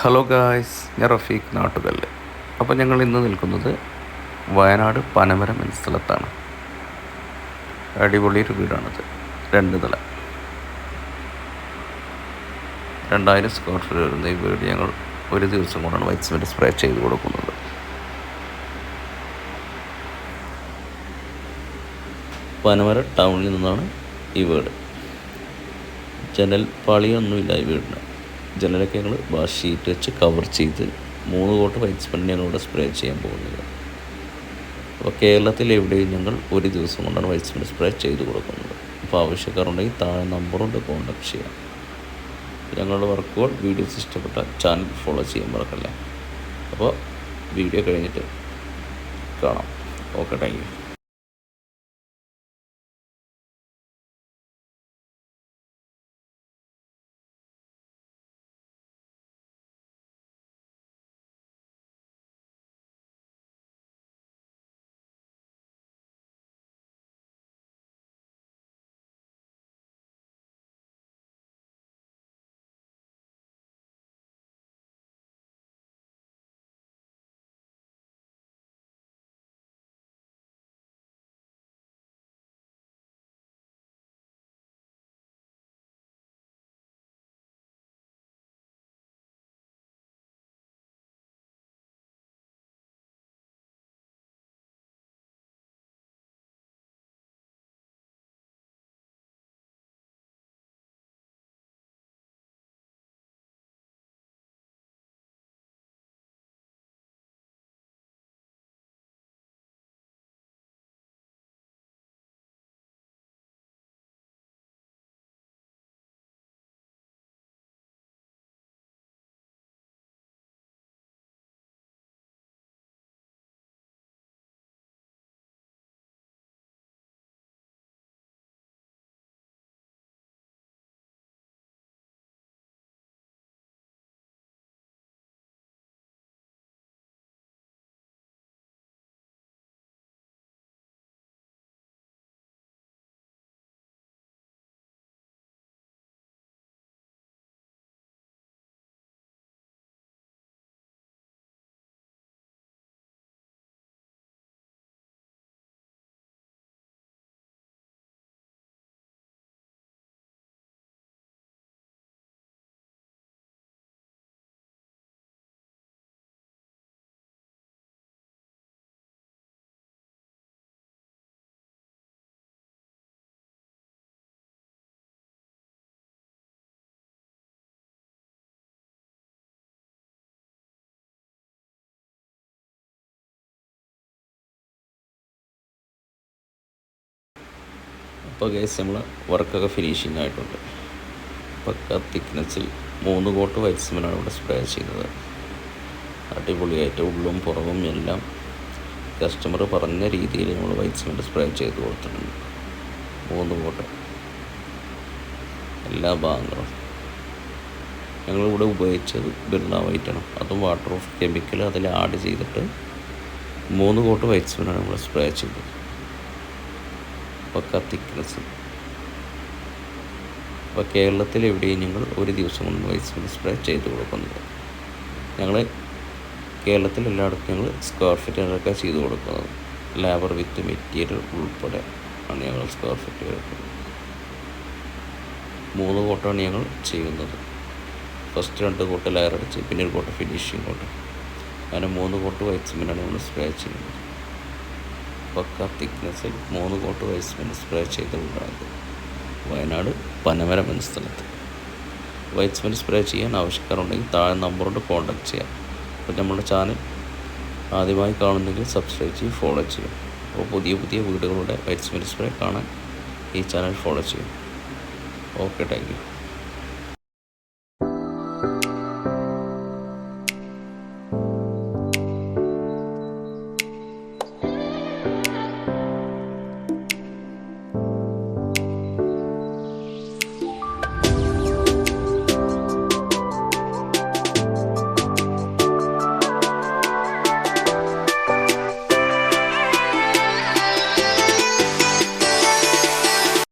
Hello guys ഞാൻ റഫീഖ് നാട്ടുകല്ല്. അപ്പോൾ ഞങ്ങൾ ഇന്ന് നിൽക്കുന്നത് വയനാട് പനമരം എന്ന സ്ഥലത്താണ്. അടിപൊളി ഒരു വീടാണിത്. രണ്ട് നില. രണ്ടായിരം സ്ക്വയർ ഫീറ്റ് വരുന്ന ഈ വീട് ഞങ്ങൾ ഒരു ദിവസം കൊണ്ടാണ് വൈറ്റ് സിമെന്റ് സ്പ്രേ ചെയ്ത് കൊടുക്കുന്നത്. പനമര ടൗണിൽ നിന്നാണ് ഈ വീട്. ജനൽ പാളിയൊന്നുമില്ല ഈ വീടിന്. ജനലൊക്കെ ഞങ്ങൾ വാഷ് ഷീറ്റ് വെച്ച് കവർ ചെയ്ത് മൂന്ന് കോട്ട് വൈറ്റ് സിമെന്റിനാണ് ഇവിടെ സ്പ്രേ ചെയ്യാൻ പോകുന്നത്. അപ്പോൾ കേരളത്തിൽ എവിടെയും ഞങ്ങൾ ഒരു ദിവസം കൊണ്ടാണ് വൈറ്റ് സ്പെൻഡ് സ്പ്രേ ചെയ്ത് കൊടുക്കുന്നത്. അപ്പോൾ ആവശ്യക്കാരുണ്ടെങ്കിൽ താഴെ നമ്പറുണ്ട് കോൺടാക്ട് ചെയ്യാം. ഞങ്ങളുടെ വർക്കുകൾ വീഡിയോസ് ഇഷ്ടപ്പെട്ട ചാനൽ ഫോളോ ചെയ്യാൻ മറക്കല്ലേ? അപ്പോൾ വീഡിയോ കഴിഞ്ഞിട്ട് കാണാം. ഓക്കെ താങ്ക് യു ഇപ്പോൾ കേസ് നമ്മൾ വർക്കൊക്കെ ഫിനിഷിംഗ് ആയിട്ടുണ്ട്. പക്ക തിക്നെസ്സിൽ മൂന്ന് കോട്ട് വൈറ്റ് സിമെന്റാണ് ഇവിടെ സ്പ്രേ ചെയ്യുന്നത്. അടിപൊളിയായിട്ട് ഉള്ളും പുറവും എല്ലാം കസ്റ്റമർ പറഞ്ഞ രീതിയിൽ നമ്മൾ വൈറ്റ് സിമെന്റ് സ്പ്രേ ചെയ്ത് കൊടുത്തിട്ടുണ്ട്. മൂന്ന് കോട്ട് എല്ലാ ഭാഗങ്ങളും. ഞങ്ങളിവിടെ ഉപയോഗിച്ചത് ബിർള വൈറ്റാണ് അതും വാട്ടർ പ്രൂഫ് കെമിക്കൽ അതിൽ ആഡ് ചെയ്തിട്ട് മൂന്ന് കോട്ട് വൈറ്റ് സിമെന്റാണ് നമ്മൾ സ്പ്രേ ചെയ്തത്. പക്ക തിക്നെസ് അപ്പോൾ കേരളത്തിൽ എവിടെയും ഞങ്ങൾ ഒരു ദിവസം കൊണ്ട് സിമെന്റ് സ്പ്രേ ചെയ്ത് കൊടുക്കുന്നത് ഞങ്ങൾ കേരളത്തിൽ എല്ലായിടത്തും ഞങ്ങൾ സ്ക്വയർ ഫീറ്റിനൊക്കെ ചെയ്ത് കൊടുക്കുന്നത്. ലേബർ വിത്ത് മെറ്റീരിയൽ ഉൾപ്പെടെ ആണ് ഞങ്ങൾ സ്ക്വയർ ഫീറ്റ് കൊടുക്കുന്നത് മൂന്ന് കോട്ടാണ് ഞങ്ങൾ ചെയ്യുന്നത്. ഫസ്റ്റ് രണ്ട് കോട്ട് ലെയർ അടിച്ച് പിന്നെ ഒരു കോട്ട് ഫിനിഷിങ് കോട്ട്. അങ്ങനെ മൂന്ന് കോട്ട് വൈറ്റ് സിമെന്റാണ് നമ്മൾ സ്പ്രേ ചെയ്യുന്നത്. പക്ക തിക്നെസ്സിൽ മൂന്ന് കോട്ട് വൈറ്റ് സിമെന്റ് സ്പ്രേ ചെയ്തുകൊണ്ടാണ് വയനാട് പനമരം എന്ന സ്ഥലത്ത്. വൈറ്റ് സിമെന്റ് സ്പ്രേ ചെയ്യാൻ ആവശ്യക്കാരുണ്ടെങ്കിൽ താഴെ നമ്പറോട് കോൺടാക്ട് ചെയ്യാം. അപ്പോൾ നമ്മുടെ ചാനൽ ആദ്യമായി കാണുന്നെങ്കിൽ സബ്സ്ക്രൈബ് ചെയ്യും ഫോളോ ചെയ്യും. അപ്പോൾ പുതിയ പുതിയ വീടുകളുടെ വൈറ്റ് സിമെന്റ് സ്പ്രേ കാണാൻ ഈ ചാനൽ ഫോളോ ചെയ്യും. Okay thank you